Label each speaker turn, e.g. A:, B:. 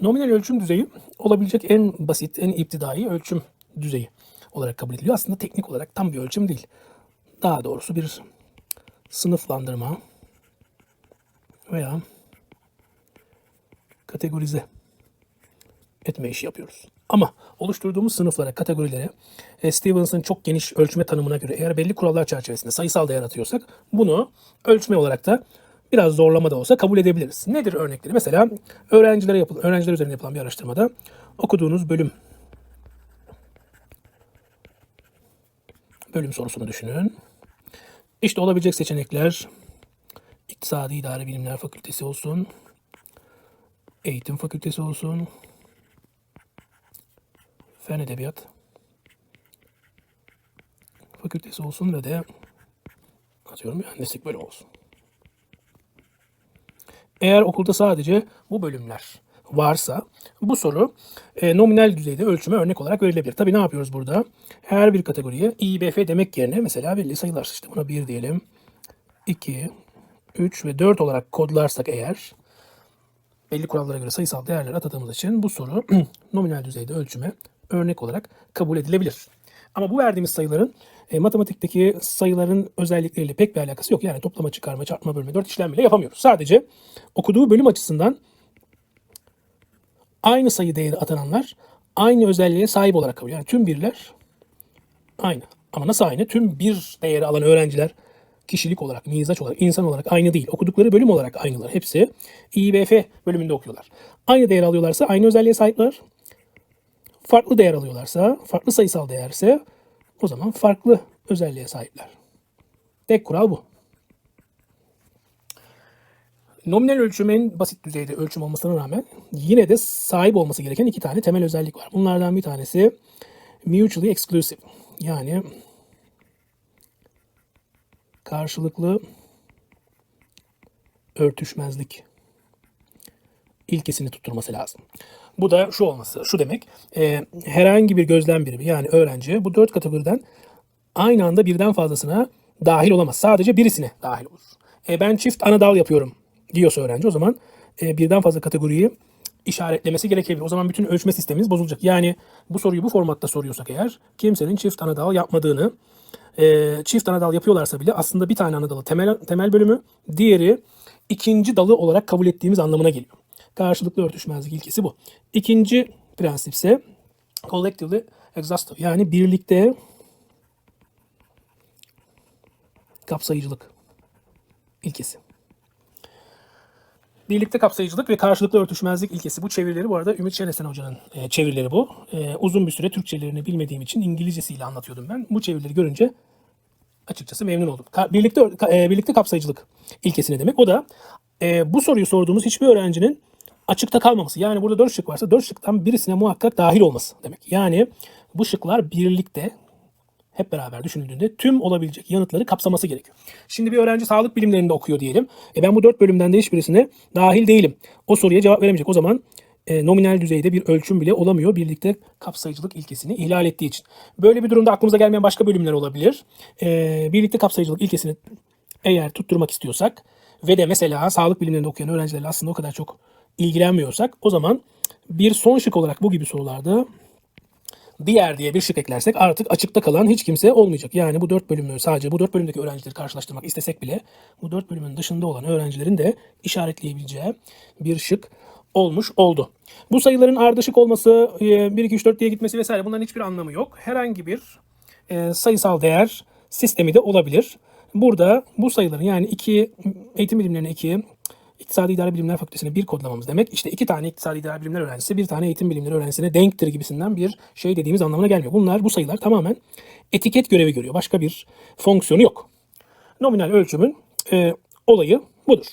A: Nominal ölçüm düzeyi olabilecek en basit, en iptidai ölçüm düzeyi olarak kabul ediliyor. Aslında teknik olarak tam bir ölçüm değil. Daha doğrusu bir sınıflandırma veya kategorize etme işi yapıyoruz. Ama oluşturduğumuz sınıflara, kategorilere e, Stevens'ın çok geniş ölçme tanımına göre eğer belli kurallar çerçevesinde sayısal değer atıyorsak bunu ölçme olarak da biraz zorlama da olsa kabul edebiliriz. Nedir örnekleri? Mesela öğrencilere yapılan, öğrenciler üzerine yapılan bir araştırmada okuduğunuz bölüm bölüm sorusunu düşünün. İşte olabilecek seçenekler İktisadi İdari Bilimler Fakültesi olsun, Eğitim Fakültesi olsun, Fen Edebiyat Fakültesi olsun ve de atıyorum mühendislik bölümü olsun. Eğer okulda sadece bu bölümler varsa bu soru e, nominal düzeyde ölçüme örnek olarak verilebilir. Tabii ne yapıyoruz burada? Her bir kategoriye İBF demek yerine mesela belli sayılar işte buna 1 diyelim. 2, 3 ve 4 olarak kodlarsak eğer belli kurallara göre sayısal değerler atadığımız için bu soru nominal düzeyde ölçüme örnek olarak kabul edilebilir. Ama bu verdiğimiz sayıların e, matematikteki sayıların özellikleriyle pek bir alakası yok. Yani toplama, çıkarma, çarpma, bölme, dört işlem bile yapamıyoruz. Sadece okuduğu bölüm açısından aynı sayı değeri atananlar aynı özelliğe sahip olarak kabul. Yani tüm birler aynı. Ama nasıl aynı? Tüm bir değeri alan öğrenciler kişilik olarak, mizaç olarak, insan olarak aynı değil. Okudukları bölüm olarak aynılar. Hepsi İBF bölümünde okuyorlar. Aynı değer alıyorlarsa aynı özelliğe sahipler. Farklı değer alıyorlarsa, farklı sayısal değerse o zaman farklı özelliğe sahipler. Tek kural bu. Nominal ölçüm en basit düzeyde ölçüm olmasına rağmen yine de sahip olması gereken iki tane temel özellik var. Bunlardan bir tanesi mutually exclusive. Yani karşılıklı örtüşmezlik ilkesini tutturması lazım. Bu da şu olması, şu demek, e, herhangi bir gözlem birimi yani öğrenci bu dört kategoriden aynı anda birden fazlasına dahil olamaz. Sadece birisine dahil olur. E, ben çift ana dal yapıyorum diyorsa öğrenci o zaman e, birden fazla kategoriyi işaretlemesi gerekebilir. O zaman bütün ölçme sistemimiz bozulacak. Yani bu soruyu bu formatta soruyorsak eğer kimsenin çift ana dal yapmadığını e, çift ana dal yapıyorlarsa bile aslında bir tane ana dalı temel, temel bölümü diğeri ikinci dalı olarak kabul ettiğimiz anlamına geliyor. Karşılıklı örtüşmezlik ilkesi bu. İkinci prensip ise collectively exhaustive yani birlikte kapsayıcılık ilkesi. Birlikte kapsayıcılık ve karşılıklı örtüşmezlik ilkesi. Bu çevirileri bu arada Ümit Şenesen Hoca'nın e, çevirileri bu. E, uzun bir süre Türkçelerini bilmediğim için İngilizcesiyle anlatıyordum ben. Bu çevirileri görünce açıkçası memnun oldum. Ka- birlikte ka- e, birlikte kapsayıcılık ilkesine demek. O da e, bu soruyu sorduğumuz hiçbir öğrencinin açıkta kalmaması. Yani burada dört şık varsa dört şıktan birisine muhakkak dahil olması demek. Yani bu şıklar birlikte hep beraber düşünüldüğünde tüm olabilecek yanıtları kapsaması gerekiyor. Şimdi bir öğrenci sağlık bilimlerinde okuyor diyelim. E ben bu dört bölümden de hiçbirisine dahil değilim. O soruya cevap veremeyecek. O zaman e, nominal düzeyde bir ölçüm bile olamıyor birlikte kapsayıcılık ilkesini ihlal ettiği için. Böyle bir durumda aklımıza gelmeyen başka bölümler olabilir. E, birlikte kapsayıcılık ilkesini eğer tutturmak istiyorsak ve de mesela sağlık bilimlerinde okuyan öğrencilerle aslında o kadar çok ilgilenmiyorsak o zaman bir son şık olarak bu gibi sorularda diğer diye bir şık eklersek artık açıkta kalan hiç kimse olmayacak. Yani bu dört bölümü sadece bu dört bölümdeki öğrencileri karşılaştırmak istesek bile bu dört bölümün dışında olan öğrencilerin de işaretleyebileceği bir şık olmuş oldu. Bu sayıların ardışık olması, e, 1, 2, 3, 4 diye gitmesi vesaire bunların hiçbir anlamı yok. Herhangi bir e, sayısal değer sistemi de olabilir. Burada bu sayıların yani iki eğitim bilimlerine 2, İktisadi İdari Bilimler Fakültesine bir kodlamamız demek işte iki tane İktisadi İdari Bilimler öğrencisi bir tane eğitim bilimleri öğrencisine denktir gibisinden bir şey dediğimiz anlamına gelmiyor. Bunlar bu sayılar tamamen etiket görevi görüyor. Başka bir fonksiyonu yok. Nominal ölçümün e, olayı budur.